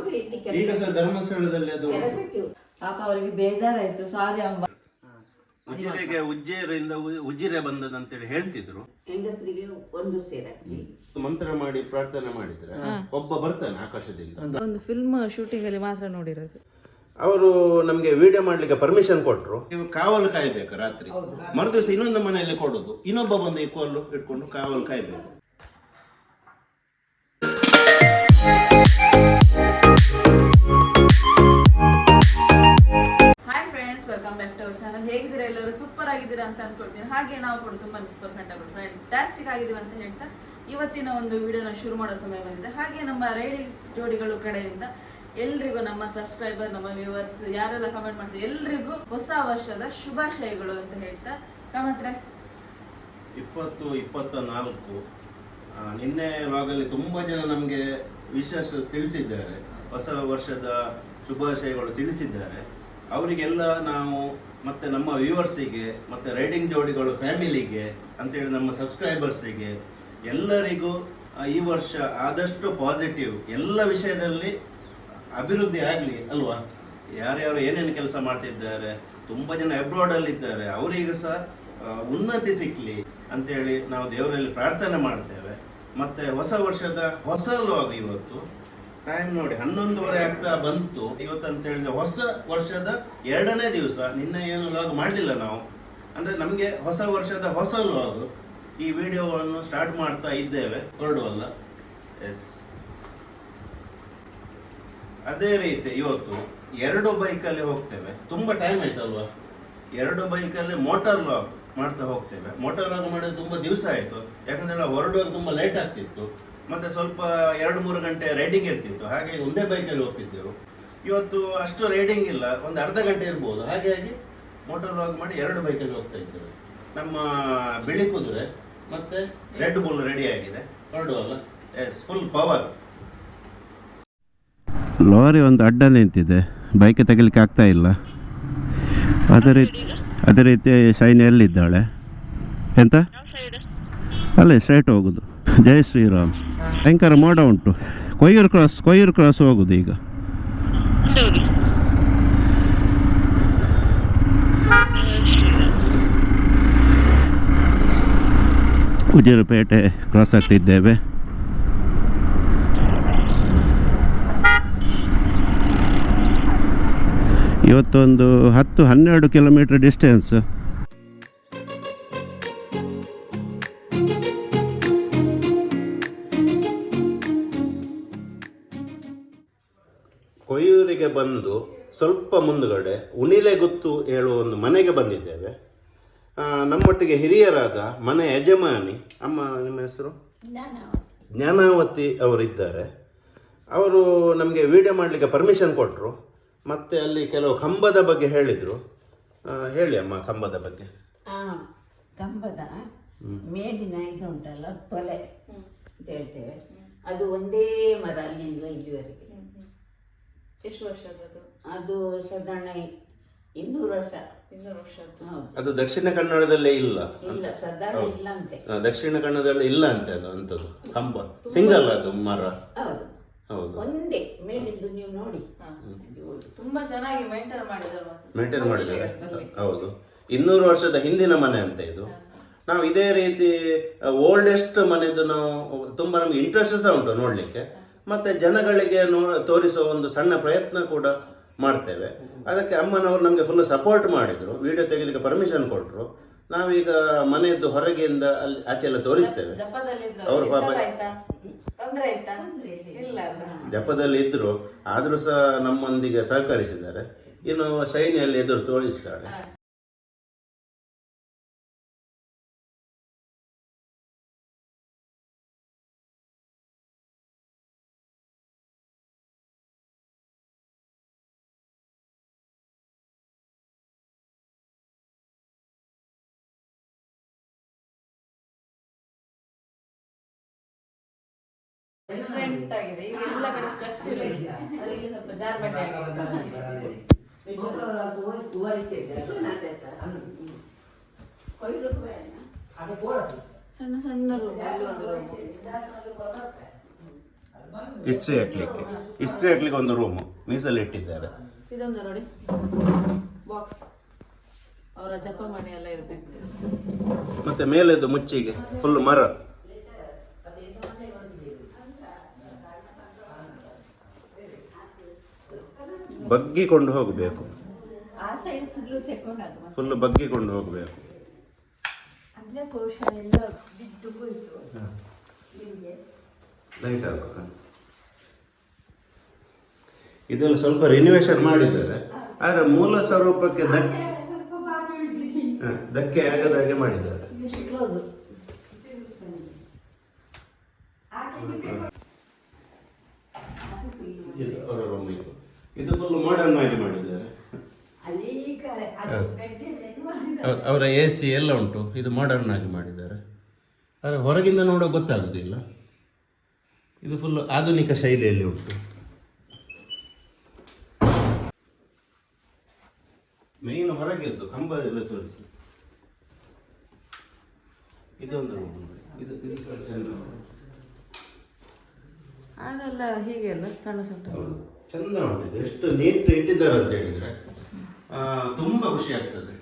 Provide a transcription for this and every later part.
ಅವರು ಇಲ್ಲಿ ಈಗ ಕೆಲಸ ಸಹ ಧರ್ಮಸ್ಥಳದಲ್ಲಿ ಅದು ಕೆಲಸಕ್ಕೆ ಪಾಪ ಅವರಿಗೆ ಬೇಜಾರಾಯ್ತು ಸಾರಿ ಅಮ್ಮ ಉಜಿರೆಗೆ ಉಜ್ಜೇರಿಂದ ಉ- ಉಜಿರೆ ಬಂದದಂತೇಳಿ ಹೇಳ್ತಿದ್ರು. ಹೆಂಗಸರಿಗೆ ಒಂದು ಸೇರಾಕಿ ಮಂತ್ರ ಮಾಡಿ ಪ್ರಾರ್ಥನೆ ಮಾಡಿದ್ರೆ ಒಬ್ಬ ಬರ್ತಾನೆ ಆಕಾಶದಿಂದ. ಒಂದು ಫಿಲ್ಮ್ ಶೂಟಿಂಗ್ ಅಲ್ಲಿ ಮಾತ್ರ ನೋಡಿರೋದು. ಅವರು ನಮ್ಗೆ ವಿಡಿಯೋ ಮಾಡ್ಲಿಕ್ಕೆ ಪರ್ಮಿಷನ್ ಕೊಟ್ರು. ನೀವು ಕಾವಲು ಕಾಯ್ಬೇಕು ರಾತ್ರಿ. ಮರುದಿವಸ ಇನ್ನೊಂದು ಮನೆಯಲ್ಲಿ ಕೊಡೋದು. ಇನ್ನೊಬ್ಬ ಬಂದು ಈ ಕೋಲು ಇಟ್ಕೊಂಡು ಕಾವಲು ಕಾಯ್ಬೇಕು. Welcome back to our channel ಹೇಗಿದ್ದೀರಾ ಎಲ್ಲರೂ ಸೂಪರ್ ಆಗಿದ್ದೀರಾ ಅಂತ ಅನ್ಕೊಳ್ತೀನಿ. ಹಾಗೆ ನಾವು ಕೂಡ ತುಂಬಾ ಸೂಪರ್ ಫ್ಯಾಂಟಬಲ್ ಫ್ಯಾಂಟಾಸ್ಟಿಕ್ ಆಗಿದ್ದೀವಿ ಅಂತ ಹೇಳ್ತಾ ಇವತ್ತಿನ ಒಂದು ವಿಡಿಯೋನ ಶುರು ಮಾಡೋ ಸಮಯ ಬಂದಿದೆ. ಹಾಗೆ ನಮ್ಮ ರೈಡಿ ಜೋಡಿಗಳು ಕಡೆಯಿಂದ ಎಲ್ರಿಗೂ ನಮ್ಮ ಸಬ್ಸ್ಕ್ರೈಬರ್ ನಮ್ಮ ವ್ಯೂವರ್ಸ್ ಯಾರೆಲ್ಲ ಕಮೆಂಟ್ ಮಾಡ್ತಾರೆ ಎಲ್ರಿಗೂ ಹೊಸ ವರ್ಷದ ಶುಭಾಶಯಗಳು ಅಂತ ಹೇಳ್ತಾ ಕಮತ್ರೆ. ಇಪ್ಪತ್ತು, ಇಪ್ಪತ್ತ ನಾಲ್ಕು ನಿನ್ನೆ ಭಾಗದಲ್ಲಿ ತುಂಬಾ ಜನ ನಮಗೆ ವಿಶೇಷ ತಿಳಿಸಿದ್ದಾರೆ. ಹೊಸ ವರ್ಷದ ಶುಭಾಶಯಗಳು ತಿಳಿಸಿದ್ದಾರೆ. ಅವರಿಗೆಲ್ಲ ನಾವು ಮತ್ತೆ ನಮ್ಮ ವ್ಯೂವರ್ಸಿಗೆ, ಮತ್ತೆ ರೈಡಿಂಗ್ ಜೋಡಿಗಳು ಫ್ಯಾಮಿಲಿಗೆ ಅಂತೇಳಿ ನಮ್ಮ ಸಬ್ಸ್ಕ್ರೈಬರ್ಸಿಗೆ ಎಲ್ಲರಿಗೂ ಈ ವರ್ಷ ಆದಷ್ಟು ಪಾಸಿಟಿವ್ ಎಲ್ಲ ವಿಷಯದಲ್ಲಿ ಅಭಿವೃದ್ಧಿ ಆಗಲಿ ಅಲ್ವಾ? ಯಾರ್ಯಾರು ಏನೇನು ಕೆಲಸ ಮಾಡ್ತಿದ್ದಾರೆ, ತುಂಬ ಜನ ಅಬ್ರಾಡಲ್ಲಿ ಇದ್ದಾರೆ, ಅವರಿಗೆ ಸಹ ಉನ್ನತಿ ಸಿಕ್ಕಲಿ ಅಂತೇಳಿ ನಾವು ದೇವರಲ್ಲಿ ಪ್ರಾರ್ಥನೆ ಮಾಡ್ತೇವೆ. ಮತ್ತೆ ಹೊಸ ವರ್ಷದ ಹೊಸ ಲಾಗ್ ಇವತ್ತು. ಟೈಮ್ ನೋಡಿ, ಹನ್ನೊಂದುವರೆ ಆಗ್ತಾ ಬಂತು. ಇವತ್ತು ಅಂತ ಹೇಳಿದ್ರೆ ಹೊಸ ವರ್ಷದ ಎರಡನೇ ದಿವಸ. ನಿನ್ನೆ ಏನು ಲಾಗ್ ಮಾಡಲಿಲ್ಲ ನಾವು. ಅಂದ್ರೆ ನಮಗೆ ಹೊಸ ವರ್ಷದ ಹೊಸ ಲಾಗ್ ಈ ವಿಡಿಯೋಗಳನ್ನು ಸ್ಟಾರ್ಟ್ ಮಾಡ್ತಾ ಇದ್ದೇವೆ. ಹೊರಡುವಲ್ಲ ಎಸ್ ಅದೇ ರೀತಿ ಇವತ್ತು ಎರಡು ಬೈಕಲ್ಲಿ ಹೋಗ್ತೇವೆ. ತುಂಬಾ ಟೈಮ್ ಆಯ್ತಲ್ವಾ? ಎರಡು ಬೈಕಲ್ಲಿ ಮೋಟಾರ್ ಲಾಗ್ ಮಾಡ್ತಾ ಹೋಗ್ತೇವೆ. ಮೋಟಾರ್ ಲಾಗ್ ಮಾಡೋದು ತುಂಬಾ ದಿವಸ ಆಯ್ತು. ಯಾಕಂದ್ರೆ ಹೊರಡುವಾಗ ತುಂಬಾ ಲೇಟ್ ಆಗ್ತಿತ್ತು. ಮತ್ತೆ ಸ್ವಲ್ಪ ಎರಡು ಮೂರು ಗಂಟೆ ರೈಡಿಂಗ್ ಇರ್ತಿತ್ತು. ಹಾಗೆ ಒಂದೇ ಬೈಕಲ್ಲಿ ಹೋಗ್ತಿದ್ದೆವು. ಇವತ್ತು ಅಷ್ಟು ರೈಡಿಂಗ್ ಇಲ್ಲ. ಒಂದು ಅರ್ಧ ಗಂಟೆ ಇರ್ಬೋದು. ಹಾಗಾಗಿ ಮೋಟರ್ ಲಾಗ್ ಮಾಡಿ ಎರಡು ಬೈಕಲ್ಲಿ ಹೋಗ್ತಾ ಇದ್ದೇವೆ. ನಮ್ಮ ಬಿಳಿ ಕುದುರೆ ಮತ್ತೆ ರೆಡ್ ಬುಲ್ ರೆಡಿ ಆಗಿದೆ. ಹೊರಡುವಲ್ಲ ಎಸ್ ಫುಲ್ ಪವರ್ ಲಾರಿ ಒಂದು ಅಡ್ಡ ನಿಂತಿದೆ. ಬೈಕ್ ತೆಗಿಲಿಕ್ಕೆ ಆಗ್ತಾ ಇಲ್ಲ. ಅದೇ ರೀತಿ ಅದೇ ರೀತಿ ಶೈನಿ ಎಲ್ಲಿದ್ದಾಳೆ ಎಂತ ಅಲ್ಲೇ ಸ್ಟ್ರೈಟ್ ಹೋಗುದು. ಜೈ ಶ್ರೀರಾಮ್. ಭಯಂಕರ ಮೋಡ ಉಂಟು. ಕೊಯ್ಯೂರು ಕ್ರಾಸ್ ಕೊಯ್ಯೂರು ಕ್ರಾಸ್ ಹೋಗುದು ಈಗ. ಉಜಿರುಪೇಟೆ ಕ್ರಾಸ್ ಆಗ್ತಿದ್ದೇವೆ ಇವತ್ತೊಂದು ಹತ್ತು ಹನ್ನೆರಡು ಕಿಲೋಮೀಟರ್ ಡಿಸ್ಟೆನ್ಸ್ ಕೊಯ್ಯೂರಿಗೆ ಬಂದು ಸ್ವಲ್ಪ ಮುಂದುಗಡೆ ಉಣಿಲೆಗುತ್ತು ಹೇಳುವ ಒಂದು ಮನೆಗೆ ಬಂದಿದ್ದೇವೆ. ನಮ್ಮೊಟ್ಟಿಗೆ ಹಿರಿಯರಾದ ಮನೆ ಯಜಮಾನಿ ಅಮ್ಮ ನಿಮ್ಮ ಹೆಸರು? ಜ್ಞಾನಾವತಿ. ಅವರಿದ್ದಾರೆ. ಅವರು ನಮಗೆ ವಿಡಿಯೋ ಮಾಡಲಿಕ್ಕೆ ಪರ್ಮಿಷನ್ ಕೊಟ್ಟರು ಮತ್ತೆ ಅಲ್ಲಿ ಕೆಲವು ಕಂಬದ ಬಗ್ಗೆ ಹೇಳಿದರು. ಹೇಳಿ ಅಮ್ಮ ಕಂಬದ ಬಗ್ಗೆ. ಆ ಕಂಬದ ಮೇಲಿನ ಇದು ಉಂಟಲ್ಲ ತೊಲೆ ಅಂತ ಹೇಳ್ತೇವೆ. ಅದು ಒಂದೇ ಮರ ಅಲ್ಲಿಂದ ಇಲ್ಲಿವರೆಗೆ. ಎಷ್ಟು ವರ್ಷದದು ಅದು? ಸಾಧಾರಣ ಇನ್ನೂರು ವರ್ಷ. ಇನ್ನೂರು ವರ್ಷದ್ದು. ಹೌದು. ಅದು ದಕ್ಷಿಣ ಕನ್ನಡದಲ್ಲೇ ಇಲ್ಲ ಇಲ್ಲ ಸಾಧಾರಣ ಇಲ್ಲ ಅಂತೆ. ಆ, ದಕ್ಷಿಣ ಕನ್ನಡದಲ್ಲಿ ಇಲ್ಲ ಅಂತ ಅದು ಅಂಥದ್ದು. ಕಂಬ ಸಿಂಗಲ್ ಅದು ಮರ. ಹೌದು. ಹೌದು. ಒಂದೇ ಮೇಲಿಂದು ನೀವು ನೋಡಿ. ಹಾ. ತುಂಬಾ ಚೆನ್ನಾಗಿ ಮೇಂಟೈನ್ ಮಾಡಿದ್ದಾರೆ ಮಾತ್ರ. ಮೇಂಟೈನ್ ಮಾಡಿದ್ದಾರೆ. ಹೌದು. ಇನ್ನೂರು ವರ್ಷದ ಹಿಂದಿನ ಮನೆ ಅಂತ ಇದು. ನಾವು ಇದೇ ರೀತಿ ಓಲ್ಡೆಸ್ಟ್ ಮನೆದು ನಾವು ತುಂಬಾ ನಮ್ಗೆ ಇಂಟ್ರೆಸ್ಟ್ ಸಹ ಉಂಟು ನೋಡಲಿಕ್ಕೆ. ಮತ್ತೆ ಜನಗಳಿಗೆ ನೋ ತೋರಿಸುವ ಒಂದು ಸಣ್ಣ ಪ್ರಯತ್ನ ಕೂಡ ಮಾಡ್ತೇವೆ. ಅದಕ್ಕೆ ಅಮ್ಮನವರು ನಮಗೆ ಫುಲ್ ಸಪೋರ್ಟ್ ಮಾಡಿದರು. ವಿಡಿಯೋ ತೆಗಿಲಿಕ್ಕೆ ಪರ್ಮಿಷನ್ ಕೊಟ್ಟರು ನಾವೀಗ ಮನೆಯದ್ದು ಹೊರಗೆಯಿಂದ ಅಲ್ಲಿ ಆಚೆ ಎಲ್ಲ ತೋರಿಸ್ತೇವೆ. ಅವರು ಪಾಪ ಜಪದಲ್ಲಿ ಇದ್ರು. ಆದರೂ ಸಹ ನಮ್ಮೊಂದಿಗೆ ಸಹಕರಿಸಿದ್ದಾರೆ. ಇನ್ನು ಶೈನಿಯಲ್ಲಿ ಎದುರು ತೋರಿಸ್ತಾಳೆ. ಡಿಫ್ರೆಂಟ್ ಆಗಿದೆ. ಈಗ ಎಲ್ಲ ಕಡೆ ಸ್ಟೆಪ್ಸ್ ಇಲ್ಲ ಅದು ಇಲ್ಲಿ ಸ್ವಲ್ಪ ಜಾರ್ ಬಟ್ಟೆ. ಸಣ್ಣ ಸಣ್ಣ ಇಸ್ತ್ರಿ ಹಾಕ್ಲಿಕ್ಕೆ. ಇಸ್ತ್ರಿ ಹಾಕ್ಲಿಕ್ಕೆ ಒಂದು ರೂಮ್ ಮೀಸಲು ಇಟ್ಟಿದ್ದಾರೆ. ಇದೊಂದು ನೋಡಿ. ಬಾಕ್ಸ್ ಅವರ ಜಪಮಣಿ ಎಲ್ಲ ಇರಬೇಕು. ಮತ್ತೆ ಮೇಲೆದು ಮುಚ್ಚಿಗೆ. ಫುಲ್ ಮರ. ಬಗ್ಗಿಕೊಂಡು ಹೋಗಬೇಕು. ಆ ಸೈಡ್ ಫುಲ್ಲು ಬಗ್ಗಿಕೊಂಡು ಹೋಗಬೇಕು. ಲೈಟ್ ಇದೆಲ್ಲ ಸ್ವಲ್ಪ ರಿನಿವೇಶನ್ ಮಾಡಿದ್ದಾರೆ. ಆದರೆ ಮೂಲ ಸ್ವರೂಪಕ್ಕೆ ಧಕ್ಕೆ ಧಕ್ಕೆ ಆಗದ ಹಾಗೆ ಮಾಡಿದ್ದಾರೆ. ಇದು. ಫುಲ್ ಮಾಡರ್ನ್ ಆಗಿ ಮಾಡಿದ್ದಾರೆ. ಅವರ ಎ ಸಿ ಎಲ್ಲ ಉಂಟು ಇದು ಮಾಡರ್ನ್ ಆಗಿ ಮಾಡಿದ್ದಾರೆ. ಆದರೆ ಹೊರಗಿಂದ ನೋಡೋ ಗೊತ್ತಾಗೋದಿಲ್ಲ. ಇದು ಫುಲ್ ಆಧುನಿಕ ಶೈಲಿಯಲ್ಲಿ ಉಂಟು. ಮೇನ್ ಹೊರಗೆದ್ದು ಎಲ್ಲ ತೋರಿಸಿ. ಇದೊಂದು ಇದು ಇದು ಸ್ವಲ್ಪ ಚೆಂದ ಉಂಟು. ಆಗೆಲ್ಲ ಹೀಗೆ ಅಲ್ಲ ಸಣ್ಣ. ಸಣ್ಣ. ಚಂದ ಉಂಟು ಎಷ್ಟು ನೀಟ್ ಇಟ್ಟಿದ್ದಾರೆ ಅಂತ ಹೇಳಿದ್ರೆ ತುಂಬ ಖುಷಿ ಆಗ್ತದೆ.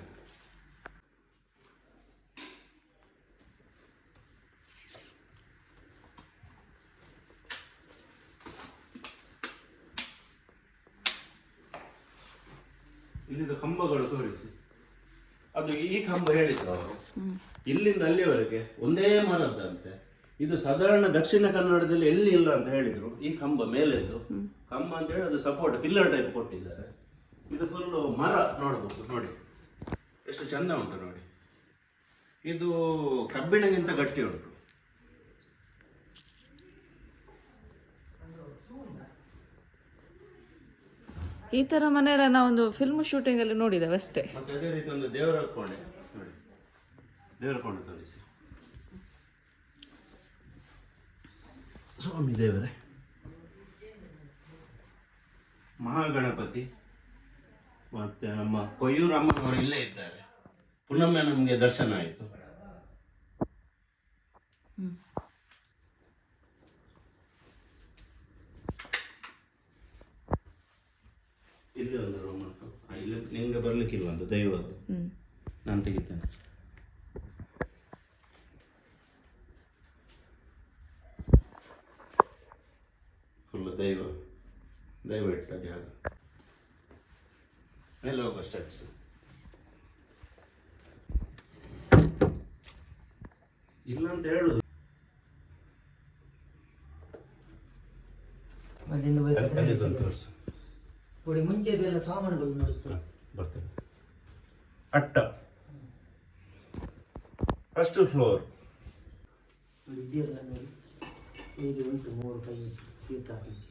ಇಲ್ಲಿದ ಕಂಬಗಳು ತೋರಿಸಿ. ಅದು ಈ ಕಂಬ ಹೇಳಿದ್ರು ಅವರು. ಇಲ್ಲಿಂದ ಅಲ್ಲಿವರೆಗೆ ಒಂದೇ ಮರದ್ದಂತೆ. ಇದು ಸಾಧಾರಣ ದಕ್ಷಿಣ ಕನ್ನಡದಲ್ಲಿ ಎಲ್ಲಿ ಇಲ್ಲ ಅಂತ ಹೇಳಿದ್ರು. ಈ ಕಂಬ ಮೇಲೆದ್ದು. ಕಂಬ ಅಂತ ಹೇಳಿ ಅದು ಸಪೋರ್ಟ್ ಪಿಲ್ಲರ್ ಟೈಪ್ ಕೊಟ್ಟಿದ್ದಾರೆ. ಇದು ಫುಲ್ಲು ಮರ ನೋಡಬಹುದು ನೋಡಿ. ಎಷ್ಟು ಚಂದ ಉಂಟು ನೋಡಿ. ಇದು ಕಬ್ಬಿಣಗಿಂತ ಗಟ್ಟಿ ಉಂಟು. ಈ ತರ ಮನೆಯಲ್ಲ ನಾವೊಂದು ಫಿಲ್ಮ್ ಶೂಟಿಂಗ್ ಅಲ್ಲಿ ನೋಡಿದ್ದೇವೆ ಅಷ್ಟೇ. ಮತ್ತೆ ಅದೇ ರೀತಿ ಒಂದು ದೇವರ ಕೋಣೆ ನೋಡಿ. ದೇವರ ಕೋಣೆ ತೋರಿಸಿ. ಸ್ವಾಮಿ ದೇವರೇ. ಮಹಾಗಣಪತಿ ಮತ್ತೆ ನಮ್ಮ ಕೊಯ್ಯೂರಮ್ಮನವರು ಇಲ್ಲೇ ಇದ್ದಾರೆ. ಪುನಮ್ಮೆ ನಮಗೆ ದರ್ಶನ ಆಯಿತು. ಇಲ್ಲಿ ಒಂದು ರೂಮ್ ಉಂಟು. ಇಲ್ಲಿ ನಿಂಗೆ ಬರಲಿಕ್ಕಿಲ್ಲ ಅಂತ ದೈವದ್ದು. ನಾನು ತೆಗಿತೇನೆ. ಫುಲ್ ದೈವ. ದೈವ ಇಟ್ಟ ಜಾಗ ಮೇಲೆ ಹೋಗೋ ಸ್ಟೆಪ್ಸ್ ಇಲ್ಲ ಅಂತ ಹೇಳುದು. ಅಲ್ಲಿಂದ ನೋಡಿ ಮುಂಚೆದೆಲ್ಲ ಸಾಮಾನುಗಳು ನೋಡುತ್ತೆ ಹ, ಬರ್ತೇನೆ. ಅಟ್ಟ. ಫಸ್ಟ್ ಫ್ಲೋರ್ ಇದೆಲ್ಲ ನೋಡಿ. ಹೇಗೆ ಉಂಟು ಮೂರು ಕೈ ತೀರ್ಥ ಹಾಕಲಿಕ್ಕೆ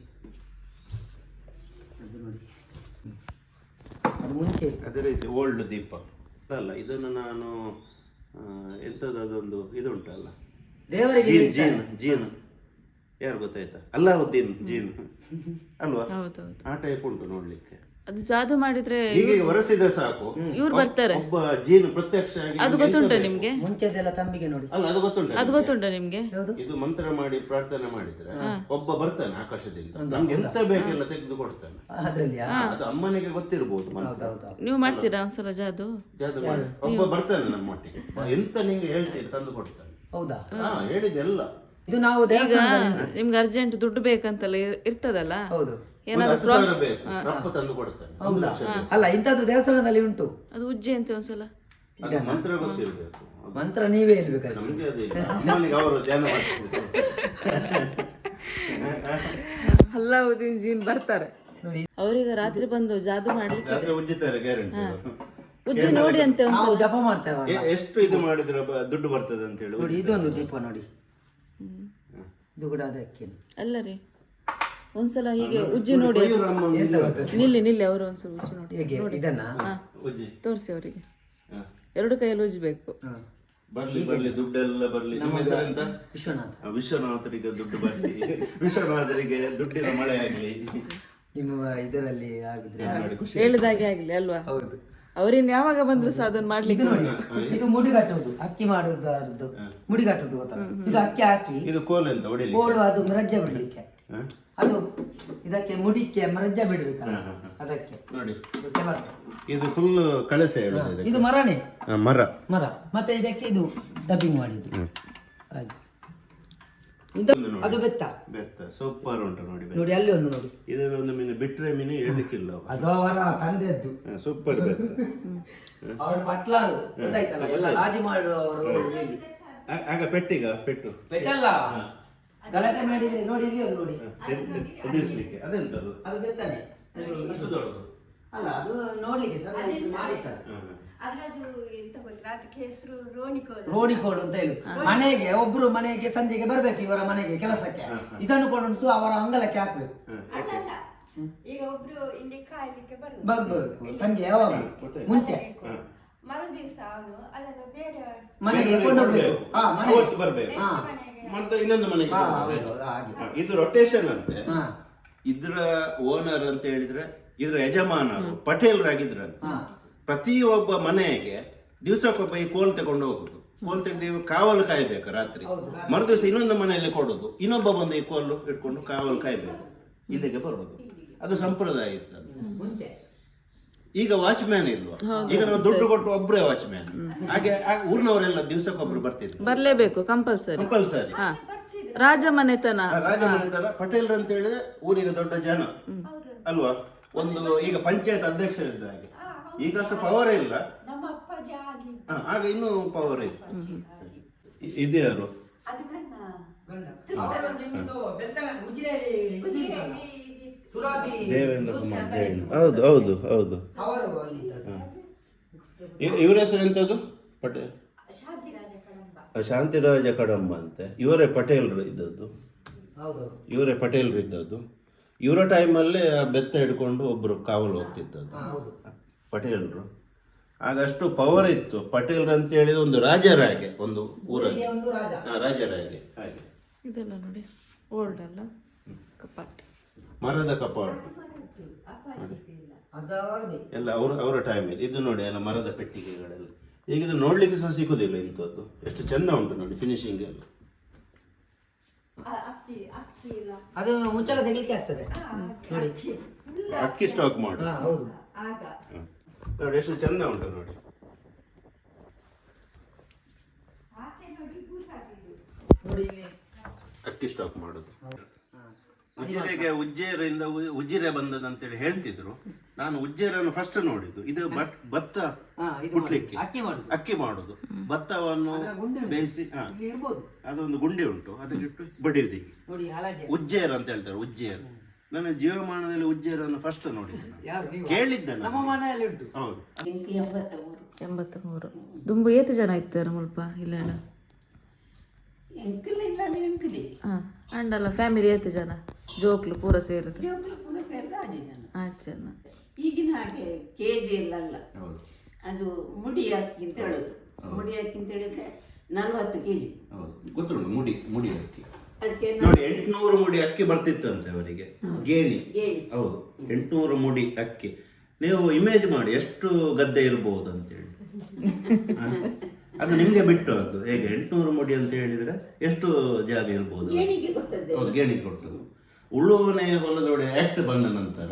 ಅದು ನೋಡಿ ಅದು ಮುಂಚೆ. ಇತ್ತು. ಅದೇ ರೀತಿ ಓಲ್ಡ್ ದೀಪ. ಅಲ್ಲ ಇದನ್ನು ನಾನು ಆ, ಎಂಥದ್ದು ಅದೊಂದು ಇದು ಉಂಟಲ್ಲ ದೇವರಿಗೆ ಜೀನ್. ಜೀನ್ ಜೀನ್. ಯಾರು ಗೊತ್ತಾಯ್ತಾ? ಅಲ್ಲಾವುದ್ದೀನ್ ಜೀನ್. ಅಲ್ವಾ? ಹೌದೌದು. ಆ ಟೈಪ್ ಉಂಟು ನೋಡ್ಲಿಕ್ಕೆ. ಅದು ಜಾದು ಮಾಡಿದ್ರೆ ಹೀಗೆ ಒರೆಸಿದ್ರೆ ಸಾಕು. ಇವ್ರು ಬರ್ತಾರೆ. ಒಬ್ಬ ಜೀನು ಪ್ರತ್ಯಕ್ಷ ಆಗಿ ಅದು ಗೊತ್ತುಂಟ? ನಿಮ್ಗೆ? ಮುಂಚೆದೆಲ್ಲ ತಂಬಿಗೆ ನೋಡಿ. ಅಲ್ಲ ಅದು ಗೊತ್ತುಂಟ ಅದು ಗೊತ್ತುಂಟ ನಿಮ್ಗೆ? ಇದು ಮಂತ್ರ ಮಾಡಿ ಪ್ರಾರ್ಥನೆ ಮಾಡಿದ್ರೆ ಒಬ್ಬ ಬರ್ತಾನೆ ಆಕಾಶದಿಂದ. ನಮ್ಗೆ ಎಂತ ಬೇಕೆಲ್ಲ ತೆಗೆದು ಕೊಡ್ತಾನೆ. ಅದ್ರಲ್ಲಿ ಅದು ಅಮ್ಮನಿಗೆ ಗೊತ್ತಿರ್ಬೋದು ಮಂತ್ರ. ನೀವು ಮಾಡ್ತೀರಾ ಒಂದ್ಸಲ ಜಾದು? ಜಾದು ಮಾಡಿ. ಒಬ್ಬ ಬರ್ತಾನೆ ನಮ್ಮೊಟ್ಟಿಗೆ. ಎಂತ ನಿಂಗೆ ಹೇಳ್ತೀರಿ ತಂದು ಕೊಡ್ತಾನೆ. ಹೌದಾ? ಹೇಳಿದೆಲ್ಲ ಇದು ನಾವು ಈಗ ನಿಮ್ಗೆ ಅರ್ಜೆಂಟ್ ದುಡ್ಡು ಬೇಕಂತಲ್ಲ ಇರ್ತದಲ್ಲ? ಹೌದು. ಏನಾದ್ರು ತಂದು ಹೌದಾ? ಅಲ್ಲ ಇಂಥದ್ದು ದೇವಸ್ಥಾನದಲ್ಲಿ ಉಂಟು. ಅದು ಉಜ್ಜೆ ಅಂತ ಒಂದ್ಸಲ. ಅದು ಮಂತ್ರ ಗೊತ್ತಿರ್ಬೇಕು. ಮಂತ್ರ ನೀವೇ ಮಾಡ್ತಿದ್ರು. ಅಲ್ಲಾವುದ್ದೀನ್ ಜೀನ್ ಬರ್ತಾರೆ. ನೋಡಿ. ಅವರಿಗೆ ರಾತ್ರಿ ಬಂದು ಜಾದು ಮಾಡ್ಲಿಕ್ಕೆ ಉಜ್ಜಿತಾರೆ ಗ್ಯಾರಂಟಿ ಉಜ್ಜಿ ನೋಡಿ ಅಂತ ನಾವು ಜಪ ಮಾಡ್ತೇವೆ ಎಷ್ಟು ಇದು ಮಾಡಿದ್ರೆ ದುಡ್ಡು ಬರ್ತದೆ ಅಂತ ಹೇಳಿ. ನೋಡಿ ಇದೊಂದು ದೀಪ ನೋಡಿ. ಇದು ಕೂಡ ಅದಕ್ಕೆ ಅಲ್ಲ ರೀ. ಒಂದ್ಸಲ ಹೀಗೆ ಉಜ್ಜಿ ನೋಡಿ ನಿಲ್ಲಿ ನಿಲ್ಲಿ ಅವರು ಒಂದ್ಸಲ ಉಜ್ಜಿ ನೋಡಿ. ಹೇಗೆ? ಇದನ್ನ? ಉಜ್ಜಿ. ತೋರಿಸಿ ಅವರಿಗೆ. ಎರಡು ಕೈಯಲ್ಲಿ ಉಜ್ಜಬೇಕು. ಹಾ. ಬರ್ಲಿ ಬರ್ಲಿ ದುಡ್ಡೆಲ್ಲ ಬರ್ಲಿ. ನಿಮ್ಮ ಹೆಸರೆಂತ ವಿಶ್ವನಾಥ. ವಿಶ್ವನಾಥರಿಗೆ ದುಡ್ಡು ಬರ್ಲಿ. ವಿಶ್ವನಾಥರಿಗೆ ದುಡ್ಡಿನ ಮಳೆ ಆಗ್ಲಿ. ನಿಮ್ಮ ಇದರಲ್ಲಿ ಆಗಿದ್ರೆ ಹೇಳಿದಾಗೆ ಆಗ್ಲಿ ಅಲ್ವಾ? ಹೌದು. ಅವ್ರಿನ್ ಯಾವಾಗ ಬಂದ್ರು ಸಹ ಅದನ್ನ ಮಾಡ್ಲಿಕ್ಕೆ ಇದು ನೋಡಿ ಇದು ಮುಡಿ ಕಟ್ಟುವುದು ಅಕ್ಕಿ ಮಾಡುವುದು ಮುಡಿಗಟ್ಟುವುದು ಗೊತ್ತಲ್ಲ. ಇದು ಅಕ್ಕಿ ಹಾಕಿ ಇದು ಕೋಲ್ ಅಂತ ಕೋಲು ಅದು ರಜ್ಜೆ ಬಿಡ್ಲಿಕ್ಕೆ? ಅದು ಇದಕ್ಕೆ ಮುಡಿಕೆ ಮರಜ್ಜ ಬಿಡ್ಬೇಕಲ್ಲ. ಅದಕ್ಕೆ. ನೋಡಿ. ಇದು ಕೆಲಸ. ಇದು ಫುಲ್ ಕಳಸ ಇದು ಮರನೇ? ಮರ. ಮರ. ಮತ್ತೆ ಇದಕ್ಕೆ ಇದು ಡಬ್ಬಿಂಗ್ ಮಾಡಿದ್ದು. ಹಾಗೆ. ಇದು ಅದು ಬೆತ್ತ. ಬೆತ್ತ. ಸೂಪರ್ ಉಂಟು ನೋಡಿ ನೋಡಿ ಅಲ್ಲಿ ಒಂದು ನೋಡಿ. ಇದರಲ್ಲಿ ಒಂದು ಮೀನು ಬಿಟ್ರೆ ಮೀನು ಹೇಳಲಿಕ್ಕಿಲ್ಲ. ಅದು ಅವರ ತಂದೆದ್ದು. ಸೂಪರ್ ಬೆತ್ತ. ಅವರು ಪಟ್ಲಾರು ಗೊತ್ತಾಯ್ತಲ್ಲ ಎಲ್ಲ ರಾಜಿ ಮಾಡುವವರು. ಆಗ ಪೆಟ್ಟಿಗ ಪೆಟ್ಟು. ಬೆಟ್ಟಲ್ಲ ಗಲಾಟೆ ಮಾಡಿದ್ರೆ ನೋಡಿ ಇಲ್ಲಿ ಒಂದು ನೋಡಿ. ಎದ್- ಎದ್- ಎದುರಿಸ್ಲಿಕ್ಕೆ. ಅದೆಂತದು? ಅದು ಬೆತ್ತನೆ. ಅದು ಅಷ್ಟು ದೊಡ್ಡದು. ಅಲ್ಲ ಅದು ನೋಡ್ಲಿಕ್ಕೆ ಸರ್ ಮಾಡಿರ್ತಾರೆ ರೋಡಿಕೋಳು ಅಂತ ಹೇಳಿ. ಮನೆಗೆ ಒಬ್ರು ಮನೆಗೆ ಸಂಜೆಗೆ ಬರ್ಬೇಕು ಇವರ ಮನೆಗೆ ಕೆಲಸಕ್ಕೆ. ಇದನ್ನು ಕೊಂಡು ಅವರ ಅಂಗಲಕ್ಕೆ ಹಾಕ್ಬೇಕು. ಈಗ ಒಬ್ರು ಇಲ್ಲಿ ಕಾಯ್ಲಿಕ್ಕೆ ಬರ್ಬೇಕು. ಬರ್ಬೇಕು. ಸಂಜೆ ಯಾವಾಗ? ಮುಂಚೆ. ಮರುದಿವಸ ಅವನು ಅದನ್ನು ಬೇರೆ ಮನೆಗೆ ಕೊಂಡೋಗ್ಬೇಕು ಹಾ ಮನೆಗೆ. ಬರ್ಬೇಕು. ಹಾ. ಮತ್ತೆ ಇನ್ನೊಂದು ಮನೆಗೆ ಹಾ ಹೌದು ಹೌದು, ಹಾಗೆ. ಹ, ಇದು ರೊಟೇಷನ್ ಅಂತೆ. ಹಾ. ಇದ್ರ ಓನರ್ ಅಂತ ಹೇಳಿದ್ರೆ ಇದ್ರ ಯಜಮಾನರು ಪಟೇಲ್ರಾಗಿದ್ರಂತೆ. ಹಾ. ಪ್ರತಿಯೊಬ್ಬ ಮನೆಗೆ ದಿವಸಕ್ಕೊಬ್ಬ ಈ ಕೋಲ್ ತಗೊಂಡು ಹೋಗುದು. ಕೋಲ್ ತೆಗೆದು ಕಾವಲು ಕಾಯ್ಬೇಕು ರಾತ್ರಿ. ಮರುದಿವಸ ಇನ್ನೊಂದು ಮನೆಯಲ್ಲಿ ಕೊಡೋದು. ಇನ್ನೊಬ್ಬ ಬಂದು ಈ ಕೋಲು ಇಟ್ಕೊಂಡು ಕಾವಲು ಕಾಯ್ಬೇಕು. ಇಲ್ಲಿಗೆ ಬರೋದು ಅದು ಸಂಪ್ರದಾಯ ಇತ್ತು ಮುಂಚೆ. ಈಗ ವಾಚ್ಮ್ಯಾನ್ ಇಲ್ವಾ? ಈಗ ನಾವು ದುಡ್ಡು ಕೊಟ್ಟು ಒಬ್ಬರೇ ವಾಚ್ಮ್ಯಾನ್. ಹಾಗೆ ಊರಿನವರೆಲ್ಲ ಊರಿನವರೆಲ್ಲ ದಿವಸಕ್ಕೊಬ್ರು ಬರ್ತಿದ್ರು. ಬರ್ಲೇಬೇಕು ಕಂಪಲ್ಸರಿ ಕಂಪಲ್ಸರಿ ರಾಜಮನೆತನ ರಾಜ ಮನೆತನ. ರಾಜಮನೆತನ ಪಟೇಲ್ರು ಅಂತ ಹೇಳಿದ್ರೆ ಊರಿಗೆ ದೊಡ್ಡ ಜನ. ಅಲ್ವಾ? ಒಂದು ಈಗ ಪಂಚಾಯತ್ ಅಧ್ಯಕ್ಷ ಇದ್ದ ಹಾಗೆ. ಈಗ ಅಷ್ಟು ಪವರ್ ಇಲ್ಲ. ಆಗಿ ಆಗ ಇನ್ನೂ ಪವರ್ ಇತ್ತು ಇ- ದೇವೇಂದ್ರ ಕುಮಾರ್ ಅಂತ ಜೈನ್. ಹೌದು ಹೌದು ಹೌದು. ಅವರು ಅಲ್ಲಿ ಇದ್ದದ್ದು. ಇವ್ರ ಹೆಸರು ಎಂತದ್ದು ಪಟೇಲ್. ಶಾಂತಿರಾಜ ಕಡಂಬ ಅಂತೆ. ಇವರೇ ಪಟೇಲ್ರು ಇದ್ದದ್ದು. ಹೌದು. ಇವರೇ ಪಟೇಲ್ರು ಇದ್ದದ್ದು. ಇವರ ಟೈಮಲ್ಲೇ ಆ ಬೆತ್ತ ಹಿಡ್ಕೊಂಡು ಒಬ್ರು ಕಾವಲು ಹೋಗ್ತಿದ್ದದ್ದು. ಪಟೇಲ್ರು. ಆಗ ಅಷ್ಟು ಪವರ್ ಇತ್ತು. ಪಟೇಲ್ರು ಅಂತ ಹೇಳಿದ ಒಂದು ರಾಜರಾಗೆ ಒಂದು ಊರಲ್ಲಿ. ರಾಜರಾಗೆ ಒಂದು ರಾಜ. ಹಾ, ರಾಜರ ಹಾಗೆ. ಹಾಗೆ ಇದೆಲ್ಲ ನೋಡಿ ಓಲ್ಡ್ ಅಲ್ಲ? ಕಪಾಟಿ. ಮರದ ಕಪಾಟು ಎಲ್ಲ ಅವ್ರ ಅವರ ಟೈಮ್ ಇದೆ ಇದು ನೋಡಿ ಎಲ್ಲ ಮರದ ಪೆಟ್ಟಿಗೆಗಳೆಲ್ಲ. ಈಗ ಇದು ನೋಡ್ಲಿಕ್ಕೆ ಸಹ ಸಿಗುದಿಲ್ಲ ಇಂಥದ್ದು. ಎಷ್ಟು ಚಂದ ಉಂಟು ನೋಡಿ ಫಿನಿಶಿಂಗ್ ಎಲ್ಲ. ಅಕ್ಕಿ ಅಕ್ಕಿ ಇಲ್ಲ ಅದು ಮುಂಚೆಲ್ಲ ತೆಗಿಲಿಕ್ಕೆ ಆಗ್ತದೆ. ನೋಡಿ. ಅಕ್ಕಿ. ಸ್ಟಾಕ್ ಮಾಡು. ಹೌದು. ಆಗ. ನೋಡಿ ಎಷ್ಟು ಚಂದ ಉಂಟು ನೋಡಿ. ಅಕ್ಕಿ ಸ್ಟಾಕ್ ಮಾಡುದು. ಉಜಿರೆಗೆ ಉಜ್ಜೇರಿಂದ ಉ- ಬಂದದ ಅಂತೇಳಿ ಹೇಳ್ತಿದ್ರು. ನಾನು ಉಜ್ಜೇರನ್ನು ಫಸ್ಟ್ ನೋಡಿದ್ದು. ಇದು ಬಟ್ ಭತ್ತ ಕುಟ್ಲಿಕ್ಕೆ. ಅಕ್ಕಿ ಮಾಡುದು. ಅಕ್ಕಿ ಮಾಡುದು. ಭತ್ತವನ್ನು. ಬೇಯಿಸಿ ಹಾ. ಇಲ್ಲಿ ಅದೊಂದು ಗುಂಡಿ ಉಂಟು. ಅದಕ್ಕಿಟ್ಟು ಬಡಿಯುದು ಹೀಗೆ. ಉಜ್ಜೇರ್ ಅಂತ ಹೇಳ್ತಾರೆ ಉಜ್ಜೇರ್. ನನ್ನ ಜೀವಮಾನದಲ್ಲಿ ಉಜ್ಜೇರನ್ನು ಫಸ್ಟ್ ನೋಡಿದ್ದೆ ಕೇಳಿದ್ದೆ ನಮ್ಮ ಮನೆಯಲ್ಲಿ ಉಂಟು. ಹೌದು. ಎಂಬತ್ತ ಮೂರು ದುಂಬು ಏತು ಜನ ಇರ್ತಾರೆ ಮುಲ್ಪ ಹಾ ಅಂಡಲ್ಲ ಫ್ಯಾಮಿಲಿ ಏತು ಜನ? ಜೋಕ್ಲು ಪೂರ ಜೋಕ್ಲು ಸೇರಿದ ಆಚೆನ. ಈಗಿನ ಹಾಗೆ ಕೆ ಜಿ ಹೌದು. ಅದು ಮುಡಿ ಅಕ್ಕಿ ಅಂತ ಹೇಳೋದು. ಮುಡಿ ಅಕ್ಕಿ ಅಂತ ಹೇಳಿದ್ರೆ ನಲ್ವತ್ತು ಕೆ ಜಿ ಹೌದು. ಗೊತ್ತುಂಟು ಮುಡಿ ಮುಡಿ ಅಕ್ಕಿ. ಅದಕ್ಕೆ ನೋಡಿ ಎಂಟುನೂರು ಮುಡಿ ಅಕ್ಕಿ ಬರ್ತಿತ್ತಂತೆ ಅವರಿಗೆ. ಗೇಣಿ. ಗೇಣಿ. ಹೌದು. ಎಂಟ್ನೂರು ಮುಡಿ ಅಕ್ಕಿ. ನೀವು ಇಮೇಜ್ ಮಾಡಿ ಎಷ್ಟು ಗದ್ದೆ ಇರಬಹುದು ಅಂತೇಳಿ? ಅದು ನಿಮ್ಗೆ ಬಿಟ್ಟು ಅದು ಹೇಗೆ ಎಂಟ್ನೂರು ಮುಡಿ ಅಂತ ಹೇಳಿದ್ರೆ ಎಷ್ಟು ಜಾಗ ಇರ್ಬೋದು? ಗೇಣಿ ಕೊಟ್ಟದ್ದೆ. ಹೌದು ಗೇಣಿ ಕೊಟ್ಟದು ಉಳುವನೆ ಹೊಲದೊಡೆ ಆಕ್ಟ್ ಬಂದ ನಂತರ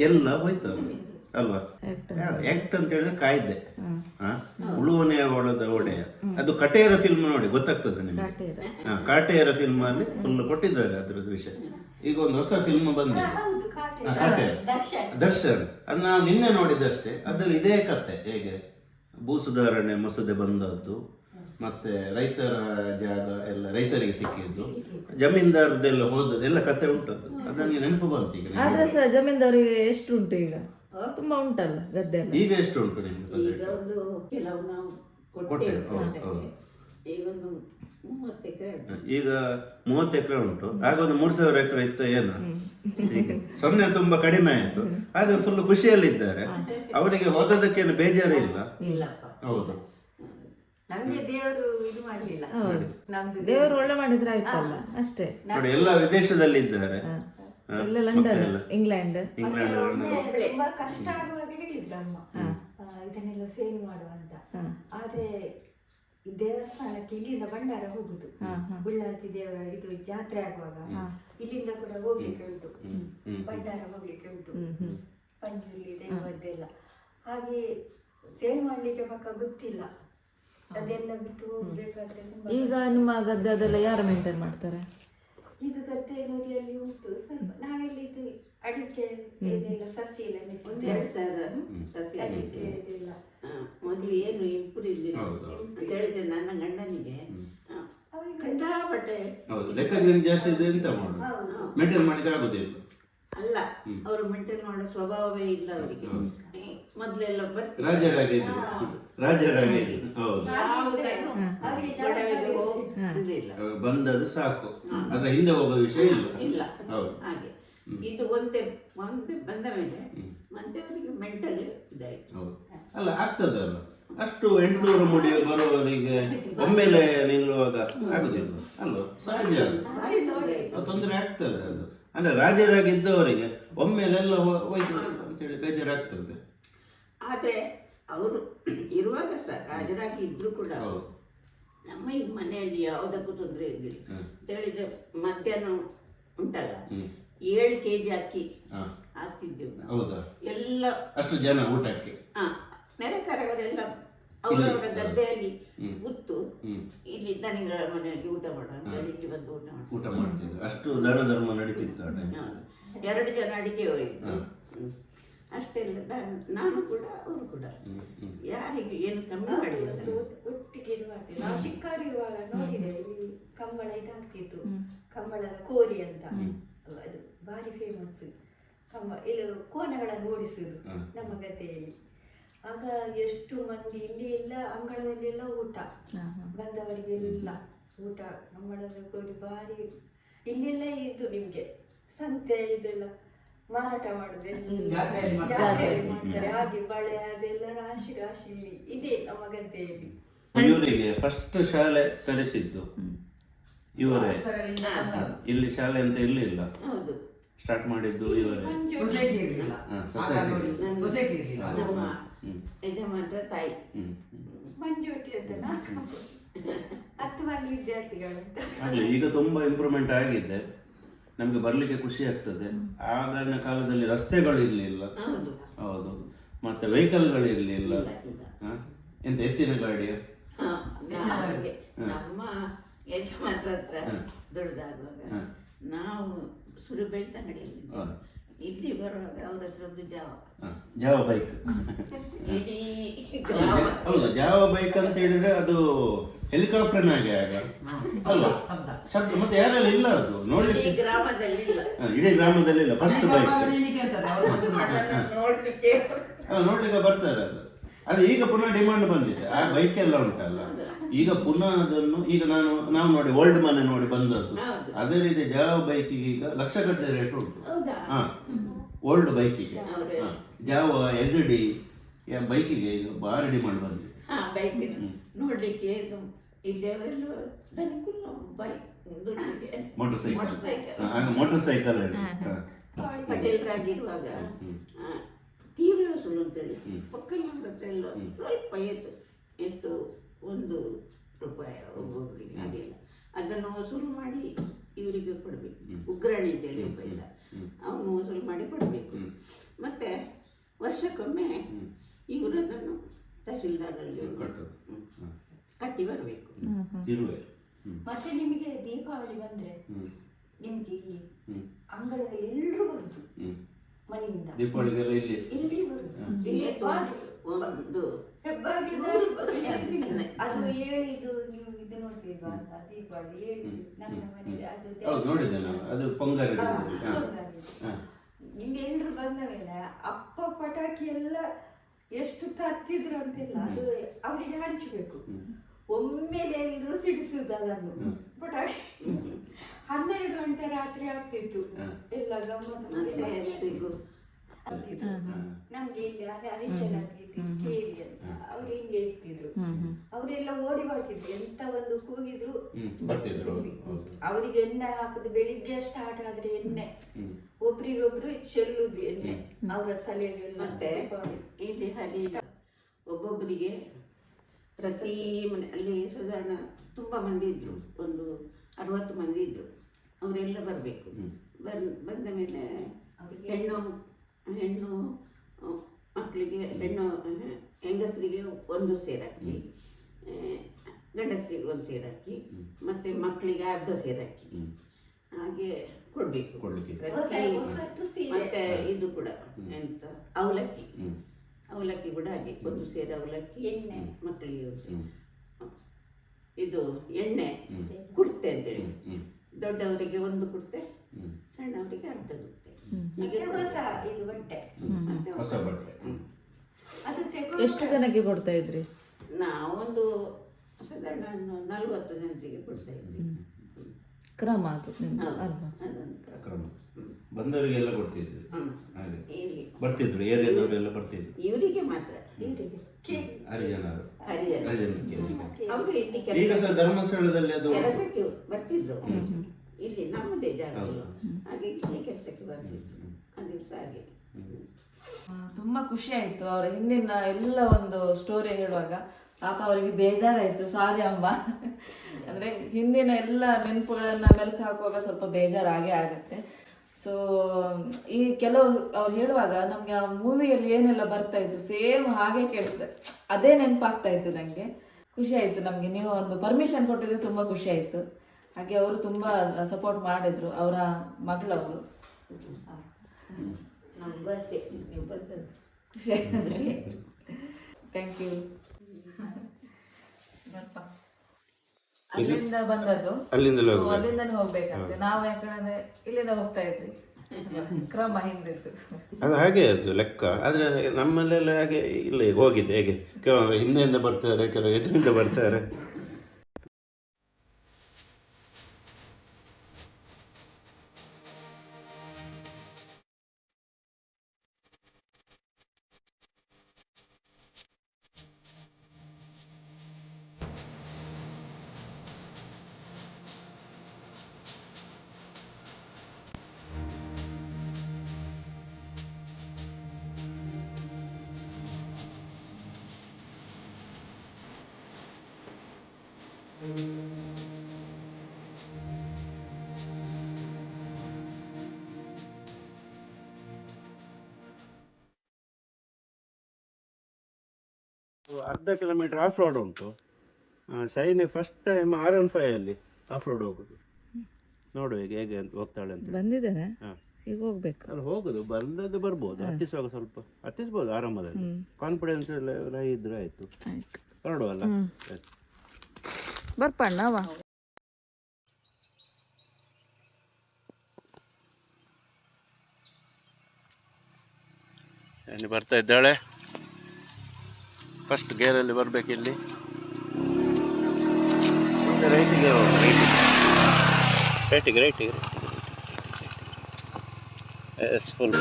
ಎಲ್ಲ ಹೋಯ್ತದೆ ಅಲ್ವಾ ಆಕ್ಟ್ ಅಂತ ಹೇಳಿದ್ರೆ ಕಾಯ್ದೆ. ಉಳುವನೆಯ ಉಳುವನೆ ಹೊಲದ ಒಡೆಯ ಅದು ಕಟೇರ ಫಿಲ್ಮ್ ನೋಡಿ ಗೊತ್ತಾಗ್ತದೆ ನಿಮಗೆ? ಹಾ, ಕಾಟೇರ ಫಿಲ್ಮ್ ಅಲ್ಲಿ ಫುಲ್ ಕೊಟ್ಟಿದ್ದಾರೆ ಅದ್ರದ್ದು ವಿಷಯ. ಈಗ ಒಂದು ಹೊಸ ಫಿಲ್ಮ್ ಬಂದಿದೆ. ಕಾಟೇರ ದರ್ಶನ್. ಅದು ನಾವು ನಿನ್ನೆ ನೋಡಿದಷ್ಟೇ. ಅದ್ರಲ್ಲಿ ಇದೇ ಕತೆ. ಹೇಗೆ? ಭೂ ಸುಧಾರಣೆ ಮಸೂದೆ ಬಂದದ್ದು. ಮತ್ತೆ ರೈತರ ಜಾಗ ಎಲ್ಲ ರೈತರಿಗೆ ಸಿಕ್ಕಿದ್ದು. ಜಮೀನ್ದಾರದೆಲ್ಲ ಹೋದದ್ದು ಎಲ್ಲ ಕತೆ ಉಂಟು ಅದನ್ನ ನೆನಪು ಬಂತು ಈಗ. ಆದ್ರೆ ಸಹ ಜಮೀನ್ದಾರಿಗೆ ಎಷ್ಟು ಉಂಟು ಈಗ? ತುಂಬಾ ಉಂಟಲ್ಲ ಗದ್ದೆ ಎಲ್ಲ? ಈಗ ಎಷ್ಟು ಉಂಟು ನಿಮ್ಗೆ ಈಗ ಒಂದು ಕೆಲವು ನಾವು ಕೊಟ್ಟೆ, ಕೊಟ್ಟೇವೆ ಹೌದು, ಹೌದು. ಈಗ ಒಂದು ಮೂವತ್ತು ಎಕರೆ ಆಯ್ತು. ಈಗ ಮೂವತ್ತು ಎಕರೆ ಉಂಟು. ಆಗ ಒಂದು ಮೂರು ಸಾವಿರ ಎಕರೆ ಇತ್ತು ಏನು? ಹೀಗೆ. ಸೊನ್ನೆ ತುಂಬಾ ಕಡಿಮೆ ಆಯ್ತು. ಆದ್ರೆ ಫುಲ್ ಖುಷಿಯಲ್ಲಿದ್ದಾರೆ. ಅವರಿಗೆ ಹೋದದಕ್ಕೇನು ಬೇಜಾರಿಲ್ಲ. ಇಲ್ಲಪ್ಪ. ಹೌದು. ನಮ್ಗೆ ದೇವರು ಇದು ಮಾಡ್ಲಿಲ್ಲ. ನಮ್ದು ದೇವರು ಒಳ್ಳೆ ಮಾಡಿದ್ರೆ ಆಯ್ತಲ್ಲ ಅಷ್ಟೇ. ನೋಡಿ ಎಲ್ಲ ವಿದೇಶದಲ್ಲಿ ಇದ್ದಾರೆ. ಎಲ್ಲ ಲಂಡನ್ ಇಂಗ್ಲೆಂಡ್ ಇಂಗ್ಲೆಂಡ್ ತುಂಬಾ ಕಷ್ಟ ಆಗುವಾಗ ಹೇಳಿದ್ರು ಅಮ್ಮ. ಆ, ಇದನ್ನೆಲ್ಲ ಸೇಲ್ ಮಾಡುವ ಅಂತ. ಆದ್ರೆ ಈ ದೇವಸ್ಥಾನಕ್ಕೆ ಇಲ್ಲಿಂದ ಭಂಡಾರ ಹೋಗುದು. ಉಳ್ಳಾಲ್ತಿ ದೇವರ ಇದು ಜಾತ್ರೆ ಆಗುವಾಗ ಇಲ್ಲಿಂದ ಕೂಡ ಹೋಗ್ಲಿಕ್ಕೆ ಉಂಟು. ಭಂಡಾರ ಹೋಗ್ಲಿಕ್ಕೆ ಉಂಟು. ಪಂಜುರ್ಲಿ ದೇವರದ್ದೆಲ್ಲ. ಹಾಗೆ ಸೇಲ್ ಮಾಡ್ಲಿಕ್ಕೆ ಪಕ್ಕ ಗೊತ್ತಿಲ್ಲ. ಅದೆಲ್ಲ ಬಿಟ್ಟು ಹೋಗ್ಬೇಕಾದ್ರೆ ತುಂಬಾ ಈಗ ನಿಮ್ಮ ಗದ್ದೆ ಅದೆಲ್ಲ ಯಾರು ಮೇಂಟೈನ್ ಮಾಡ್ತಾರೆ? ಇದು ಗದ್ದೆ ಅಲ್ಲಿ ಉಂಟು ಸ್ವಲ್ಪ ನಾವೆಲ್ಲ ಇದು ಅಡಿಕೆ ಇದೆಲ್ಲ ಸಸಿ ಎಲ್ಲ ನೆಟ್ಟು ಎರಡು ಸಾವಿರ ಸಸಿ ಅಡಿಕೆ ಇದೆಲ್ಲ. ಆ, ಮೊದಲು ಏನು ಇರಲಿಲ್ಲ. ಹೌದು. ಅಂತ ಹೇಳಿದ್ರೆ ನನ್ನ ಗಂಡನಿಗೆ. ಆ, ಕಂಡಾಪಟ್ಟೆ ಹೌದು ಲೆಕ್ಕದಿಂದ ಜಾಸ್ತಿ ಇದೆ ಎಂತ ಮಾಡುದು? ಹೌದು. ಮೇಂಟೈನ್ ಮಾಡ್ಲಿಕ್ಕೆ ಆಗುದಿಲ್ಲ ಅಲ್ಲ ಅವರು ಮೇಂಟೈನ್ ಮಾಡೋ ಸ್ವಭಾವವೇ ಇಲ್ಲ ಅವರಿಗೆ. ಮೊದಲೆಲ್ಲ ಬಸ್ ರಾಜರಾಗಿದ್ರು ಹೌದು ಯಾವುದನ್ನು ಅವರಿಗೆ ಹೌದು ಬಂದದ್ದು ಸಾಕು. ಅದ್ರ ಹಿಂದೆ ಹೋಗುವ ವಿಷಯ ಇಲ್ಲ. ಇಲ್ಲ. ಹೌದು. ಹಾಗೆ. ಇದು ಒಂದೇ ಒಂದೇ ಬಂದ ಮೇಲೆ ಮತ್ತೆ ಅವರಿಗೆ ಮೆಂಟಲ್ ಇದಾಯ್ತು. ಹೌದು. ಅಲ್ಲ ಆಗ್ತದಲ್ಲ. ಅಷ್ಟು ಎಂಟುನೂರು ಮುಡಿ ಬರುವವರಿಗೆ ಒಮ್ಮೆಲೆ ನಿಲ್ಲುವಾಗ ಆಗುದಿಲ್ಲ. ಅಲ್ವಾ? ಸಹಜ ಅದು. ತೊಂದರೆ ಆಗ್ತದೆ ಅದು. ಅಂದ್ರೆ ರಾಜರಾಗಿದ್ದವರಿಗೆ ಒಮ್ಮೆಲೆಲ್ಲ ಹೋಯ್ತು ಅಂತೇಳಿ ಬೇಜಾರಾಗ್ತದೆ. ಆದ್ರೆ ಅವರು ಇರುವಾಗ ಸಹ ರಾಜರಾಗಿ ಇದ್ರು ಕೂಡ ಹೌದು. ನಮ್ಮ ಈ ಮನೆಯಲ್ಲಿ ಯಾವುದಕ್ಕೂ ತೊಂದರೆ ಇರಲಿಲ್ಲ. ಅಂತ ಹೇಳಿದ್ರೆ ಮಧ್ಯಾಹ್ನ ಉಂಟಲ್ಲ? ಹ್ಮ್. ಏಳು ಕೆ ಜಿ ಅಕ್ಕಿ ಹಾ. ಹಾಕ್ತಿದ್ದೆವು ನಾವು. ಹೌದಾ? ಎಲ್ಲ ಅಷ್ಟು ಜನ ಊಟಕ್ಕೆ? ಆ, ನೆರೆಕರವರೆಲ್ಲ ಅವರವರ ಗದ್ದೆಯಲ್ಲಿ ಹ್ಮ್. ಕೂತು ಹ್ಮ್. ಇಲ್ಲಿ ದನಿಗಳ ಮನೆಯಲ್ಲಿ ಊಟ ಮಾಡ ಅಂತ ಹೇಳಿ ಇಲ್ಲಿ ಬಂದು ಊಟ ಮಾಡಿ ಊಟ ಮಾಡ್ತಿದ್ರು. ಅಷ್ಟು ದಾನ ಧರ್ಮ ನಡೀತಿತ್ತು ಆ time. ಎರಡು ಜನ ಅಡಿಗೆ ಹೋಯಿತು ಹ್ಮ್. ಹ್ಮ್. ಅಷ್ಟೆಲ್ಲ ನಾನು- ಕೂಡ ಅವರು ಕೂಡ. ಹ್ಮ್ ಏನು ಕಮ್ಮಿ ಮಾಡಿಲ್ಲ. ಒಟ್ಟು- ಒಟ್ಟಿಗೆ ಇದು ಮಾಡ್ತೀವಿ. ನಾವು ಚಿಕ್ಕವರಿರುವಾಗ ನೋಡಿದೆ ಇಲ್ಲಿ ಕಂಬಳ ಇದಾಗ್ತಿತ್ತು. ಕಂಬಳದ ಕೋರಿ ಅಂತ. ಅದು ಭಾರಿ ಫೇಮಸ್ ಕಂಬ ಇದು ಕೋಣಗಳನ್ನು ಓಡಿಸುದು ನಮ್ಮ ಗದ್ದೆಯಲ್ಲಿ. ಆಗ ಎಷ್ಟು ಮಂದಿ ಇಲ್ಲಿ ಎಲ್ಲ ಅಂಗಳದಲ್ಲಿ ಎಲ್ಲ ಊಟ. ಬಂದವರಿಗೆಲ್ಲ ಊಟ ಕಂಬಳದ ಕೋರಿ ಭಾರಿ. ಇಲ್ಲೆಲ್ಲ ಇದು ನಿಮ್ಗೆ ಸಂತೆ ಇದೆಲ್ಲ. ಮಾರಾಟ ಮಾಡುದು? ಜಾತ್ರೆಯಲ್ಲಿ ಮಾಡ್ತಾರೆ. ಹಾಗೆ ಬಳೆ ಅದೆಲ್ಲ ರಾಶಿ ರಾಶಿ ಇಲ್ಲಿ ಇದೆ ನಮ್ಮ ಗದ್ದೆಯಲ್ಲಿ ಇವರಿಗೆ ಫಸ್ಟ್ ಶಾಲೆ ಕಲಿಸಿದ್ದು ಇವರೇ. ಇಲ್ಲಿ ಶಾಲೆ ಅಂತ ಇರ್ಲಿಲ್ಲ. ಹೌದು. ಸ್ಟಾರ್ಟ್ ಮಾಡಿದ್ದು ಇವರೇ. ಸೊಸೈಟಿ ಇರಲಿಲ್ಲ. ಹಾ, society. ಸೊಸೈಟಿ ಇರಲಿಲ್ಲ. ನಮ್ಮ ಯಜಮಾನ್ರ ತಾಯಿ. ಹ್ಮ್ ಮಂಜುಟಿ ಅಂತ ಹತ್ತು ಮಂದಿ. ವಿದ್ಯಾರ್ಥಿಗಳು ಈಗ ತುಂಬಾ ಇಂಪ್ರೂವ್ಮೆಂಟ್ ಆಗಿದೆ. ನಮ್ಗೆ ಬರಲಿಕ್ಕೆ ಖುಷಿ ಆಗ್ತದೆ. ಆಗಿನ ಕಾಲದಲ್ಲಿ ರಸ್ತೆಗಳು ಇರಲಿಲ್ಲ. ಹೌದು. ಮತ್ತೆ ವೆಹಿಕಲ್ಗಳು ಇರಲಿಲ್ಲ? ಎಂತ ಎತ್ತಿನ ಗಾಡಿ ನಮ್ಮ ಯಜಮಾನ್ರ ಹತ್ರ. ದೊಡ್ಡದಾಗುವಾಗ ನಾವು ಸುರು ಬೆಳ್ತಂಗಡಿಯಲ್ಲಿ. ಇಲ್ಲಿ ಬರುವಾಗ ಅವ್ರ ಹತ್ರ ಒಂದು ಜಾವ. ಜಾವ ಬೈಕ್ ಇಡೀ ಗ್ರಾಮ ಹೌದು ಜಾವ ಬೈಕ್ ಅಂತ ಹೇಳಿದ್ರೆ ಅದು ಹೆಲಿಕಾಪ್ಟರ್ನಾಗೆ ಆಗ? ಅಲ್ಲ ಶಬ್ದ ಮತ್ತೆ ಯಾರೆಲ್ಲ ಇಲ್ಲ ಅದು? ಇಡೀ ನೋಡ್ಲಿಕ್ಕೆ. ಗ್ರಾಮದಲ್ಲಿ ಇಲ್ಲ. ಹಾ, ಇಡೀ ಗ್ರಾಮದಲ್ಲಿ ಇಲ್ಲ ಫಸ್ಟ್ ಬೈಕ್ ನೋಡ್ಲಿಕ್ಕೆ ಬರ್ತಾರೆ ಅದು. ಅದು ಈಗ ಪುನಃ ಡಿಮಾಂಡ್ ಬಂದಿದೆ. ಆ ಬೈಕ್ ಎಲ್ಲ ಉಂಟಲ್ಲ? ಈಗ ಪುನಃ ಅದನ್ನು ಈಗ ನಾನು ನಾವು ನೋಡಿ ಓಲ್ಡ್ ಮನೆ ನೋಡಿ ಬಂದದ್ದು. ಅದೇ ರೀತಿ ಜಾವ ಬೈಕಿಗೆ ಈಗ ಲಕ್ಷ ಗಟ್ಟಲೆ ರೇಟ್ ಉಂಟು ಹಾ. ಓಲ್ಡ್ ಬೈಕಿಗೆ. ಹಾ. ಜಾವ ಎಸ್ ಡಿ ಬೈಕಿಗೆ ಈಗ ಭಾರಿ ಡಿಮಾಂಡ್ ಬಂದಿದೆ. ನೋಡ್ಲಿಕ್ಕೆ ಮೋಟರ್ ಸೈಕಲ್ ಮೋಟರ್ ಸೈಕಲ್ ಪಟೇಲ್ರಾಗಿರುವಾಗ ತೀವ್ರ ಸುಳ್ಳು ಅಂತೇಳಿ. ಹ್ಮ್. ಪಕ್ಕದ ಹತ್ರ ಎಲ್ಲ ಸ್ವಲ್ಪ ಎತ್ತು ಎಷ್ಟು ಒಂದು ರೂಪಾಯಿ ಒಬ್ಬೊಬ್ಬರಿಗೆ ಹಾಗೆಲ್ಲ ಅದನ್ನು ವಸೂಲು ಮಾಡಿ ಇವರಿಗೆ ಕೊಡಬೇಕು. ಉಗ್ರಾಣಿ ಅಂತೇಳಿ ಒಬ್ಬ ಇಲ್ಲ. ಅವನು ವಸೂಲು ಮಾಡಿ ಕೊಡಬೇಕು. ಮತ್ತೆ ವರ್ಷಕ್ಕೊಮ್ಮೆ ಇವರು ಅದನ್ನು ತಹಶೀಲ್ದಾರಲ್ಲಿ. ಕಟ್ಟಿ ಬರಬೇಕು. ಮತ್ತೆ ನಿಮಗೆ ದೀಪಾವಳಿ ಬಂದ್ರೆ ನಿಮಗೆ. ಅಂಗಳದಲ್ಲಿ ಬರುದು ಹ್ಮ್. ಮನೆಯಿಂದ. ದೀಪಾವಳಿಗೆಲ್ಲ ಇಲ್ಲಿ. ಇಲ್ಲಿ ಬರುದು. ಇಲ್ಲಿ ಹೆಬ್ಬಾಗಿ- ಒಂದು ಹೆಬ್ಬಾಗಿಲು ನೂರು ಅದು ಹೇಳಿದು ನೀವು ಇದು ನೋಡ್ಲಿಲ್ವಾ ಅಂತ ದೀಪಾವಳಿ ಹೇಳಿದು ನಮ್ಮ ಮನೆಯಲ್ಲಿ ಅದು ಹೌದು ನೋಡಿದೆ ನಾನು. ಅದು ಪೊಂಗಲ್ ಹಾ, ಹಾ. ಹಾ. ಇಲ್ಲಿ ಎಲ್ರು ಬಂದ ಮೇಲೆ ಅಪ್ಪ ಪಟಾಕಿ ಎಲ್ಲ ಎಷ್ಟು ತರ್ತಿದ್ರು ಅಂತಿಲ್ಲ. ಅದು ಅವರಿಗೆ ಹಂಚಬೇಕು. ಒಮ್ಮೆಲೆ ಎಲ್ರು ಸಿಡಿಸುದು ಅದನ್ನು. ಪಟಾಕಿ. ಹನ್ನೆರಡು ಗಂಟೆ ರಾತ್ರಿ ಆಗ್ತಿತ್ತು. ಎಲ್ಲ ಗಮ್ಮತ್ತು ನಮ್ಗೆ ಇಲ್ಲಿ ಅದೇ ಅರಿಶನ ಕೇಳಿ ಅಂತ. ಅವ್ರು ಹಿಂಗೆ ಇರ್ತಿದ್ರು. ಅವರೆಲ್ಲ ಓಡಿ ಬರ್ತಿದ್ರು. ಎಂತ ಒಂದು ಕೂಗಿದ್ರು. ಅವರಿಗೆ ಎಣ್ಣೆ ಹಾಕುದು ಬೆಳಿಗ್ಗೆ ಸ್ಟಾರ್ಟ್ ಆದ್ರೆ ಎಣ್ಣೆ. ಒಬ್ರಿಗೊಬ್ರು ಚೆಲ್ಲುದು ಎಣ್ಣೆ. ಅವರ ತಲೆಗೆ ಮತ್ತೆ ಇಲ್ಲಿ ಹರಿ ಒಬ್ಬೊಬ್ಬರಿಗೆ ಪ್ರತಿ ಮನೆ ಅಲ್ಲಿ ಸಾಧಾರಣ ತುಂಬಾ ಮಂದಿ ಇದ್ರು. ಒಂದು ಅರವತ್ತು ಮಂದಿ ಇದ್ದರು ಅವರೆಲ್ಲ ಬರಬೇಕು. ಬರ್ ಬಂದ ಮೇಲೆ ಹೆಣ್ಣು ಹೆಣ್ಣು ಮಕ್ಕಳಿಗೆ ಹೆಣ್ಣು ಹೆಂಗಸರಿಗೆ ಒಂದು ಸೇರಾಕಿ ಗಂಡಸರಿಗೆ ಒಂದು ಸೇರಾಕಿ ಮತ್ತು ಮಕ್ಕಳಿಗೆ ಅರ್ಧ ಸೇರಾಕಿ ಹಾಗೆ ಕೊಡಬೇಕು. ಕೊಡ್ಲಿಕ್ಕೆ. ಮತ್ತೆ ಇದು ಕೂಡ ಎಂತ ಅವಲಕ್ಕಿ. ಅವಲಕ್ಕಿ ಕೂಡ ಹಾಗೆ. ಒಂದು ಸೇರು ಅವಲಕ್ಕಿ ಎಣ್ಣೆ. ಮಕ್ಕಳಿಗೆ ಒಂದು. ಇದು ಎಣ್ಣೆ ಕುಡ್ತೆ ಅಂತೇಳಿ. ದೊಡ್ಡವರಿಗೆ ಒಂದು ಕುಡ್ತೆ ಸಣ್ಣವರಿಗೆ ಅರ್ಧ ಕುಡ್ತೆ. ಇದು ಬಟ್ಟೆ. ಹೊಸ ಬಟ್ಟೆ. ಅದು ಎಷ್ಟು ಜನಕ್ಕೆ ಕೊಡ್ತಾ ಇದ್ರಿ? ನಾವೊಂದು ಸಾಧಾರಣ ಒಂದು ನಲ್ವತ್ತು ಜನರಿಗೆ ಕೊಡ್ತಾ ಇದ್ವಿ. ಕ್ರಮ ಅದು. ಅಲ್ವಾ? ಕ್ರಮ. ಬಂದವರಿಗೆಲ್ಲ ಕೊಡ್ತಿದ್ರು. ಹಾಗೆ. ಬರ್ತಿದ್ರು ಏರಿಯಾದವರೆಲ್ಲ ಬರ್ತಿದ್ರು. ಇವರಿಗೆ ಮಾತ್ರ. ಹರಿಜನರು. ಹರಿಜನ ಹರಿಜನಕ್ಕೆ ಈಗ ಸಹ ಧರ್ಮಸ್ಥಳದಲ್ಲಿ ಅದು ಕೆಲಸಕ್ಕೆ ಬರ್ತಿದ್ರು. ಇಲ್ಲಿ ನಮ್ಮದೇ ಜಾಗ. ಹಾಗೆ ಇಲ್ಲಿ ಕೆಲಸಕ್ಕೆ ಬರ್ತಿದ್ರು. ಆ ದಿವಸ ಹಾಗೆ. ತುಂಬಾ ಖುಷಿ ಆಯ್ತು. ಅವರ ಹಿಂದಿನ ಎಲ್ಲ ಒಂದು ಸ್ಟೋರಿ ಹೇಳುವಾಗ ಪಾಪ ಅವರಿಗೆ ಬೇಜಾರಾಯ್ತು. ಸಾರಿ ಅಮ್ಮ. ಅಂದ್ರೆ ಹಿಂದಿನ ಎಲ್ಲ ನೆನಪುಗಳನ್ನ ಮೆಲುಕು ಹಾಕುವಾಗ ಸ್ವಲ್ಪ ಬೇಜಾರಾಗೇ ಆಗುತ್ತೆ. ಸೊ ಈ ಕೆಲವು ಅವ್ರು ಹೇಳುವಾಗ ನಮಗೆ ಆ ಮೂವಿಯಲ್ಲಿ ಏನೆಲ್ಲ ಬರ್ತಾ ಇತ್ತು ಸೇಮ್ ಹಾಗೆ ಕೇಳ್ತದೆ ಅದೇ ನೆನಪಾಗ್ತಾ ಇತ್ತು ನನಗೆ ಖುಷಿ ಆಯ್ತು ನಮಗೆ. ನೀವು ಒಂದು ಪರ್ಮಿಷನ್ ಕೊಟ್ಟಿದ್ದು ತುಂಬಾ ಖುಷಿ ಆಯಿತು. ಹಾಗೆ ಅವರು ತುಂಬಾ ಸಪೋರ್ಟ್ ಮಾಡಿದ್ರು, ಅವರ ಮಗಳವರು. ಖುಷಿ ಥ್ಯಾಂಕ್ ಯು ಬರ್ಪ. ಅಲ್ಲಿಂದ ಬಂದದ್ದು. ಅಲ್ಲಿಂದಲೇ So, ಅಲ್ಲಿಂದನೇ ಹೋಗ್ಬೇಕಂತೆ ನಾವು ಯಾಕಂದ್ರೆ ಇಲ್ಲಿಂದ ಹೋಗ್ತಾ ಇದ್ವಿ. ಕ್ರಮ ಹಿಂದಿತ್ತು ಅದು ಹಾಗೆ ಅದು ಲೆಕ್ಕ. ಆದ್ರೆ ನಮ್ಮಲ್ಲೆಲ್ಲ ಹಾಗೆ ಇಲ್ಲ ಹೋಗಿದೆ. ಹೇಗೆ? ಕೆಲವರು ಹಿಂದೆಯಿಂದ ಬರ್ತಾರೆ ಕೆಲವರು ಎದುರಿಂದ ಬರ್ತಾರೆ. ಅರ್ಧ ಕಿಲೋಮೀಟರ್ ಆಫ್ ರೋಡ್ ಉಂಟು. Shiny first time R N five ಅಲ್ಲಿ ಆಫ್ ರೋಡ್ ಹೋಗುದು. ನೋಡು ಈಗ ಹೇಗೆ ಅಂತ ಹೋಗ್ತಾಳೆ ಅಂತ ಬಂದಿದ್ದೇನೆ? ಹಾ. ಈಗ ಹೋಗ್ಬೇಕು. ಅಲ್ಲಿ ಹೋಗುದು. ಬಂದದ್ದು ಬರ್ಬೋದು. ಹತ್ತಿಸುವಾಗ ಸ್ವಲ್ಪ ಹತ್ತಿಸ್ಬೋದು ಆರಾಮದಲ್ಲಿ. ಕಾನ್ಫಿಡೆನ್ಸ್ ಎಲ್ಲ ಇದ್ರೆ ಆಯ್ತು. ಆಯ್ತು. ಹೊರಡುವಲ್ಲ Yes. ಬರ್ಪಣ್ಣವ ಶೈನಿ ಬರ್ತಾ ಇದ್ದಾಳೆ? ಫಸ್ಟ್ ಗೇರಲ್ಲಿ ಬರ್ಬೇಕು ಇಲ್ಲಿ. ರೈಟಿಗೆ ರೈಟಿಗೆ ರೈಟಿಗೆ ರೈಟಿಗೆ ಎಸ್ ಫುಲ್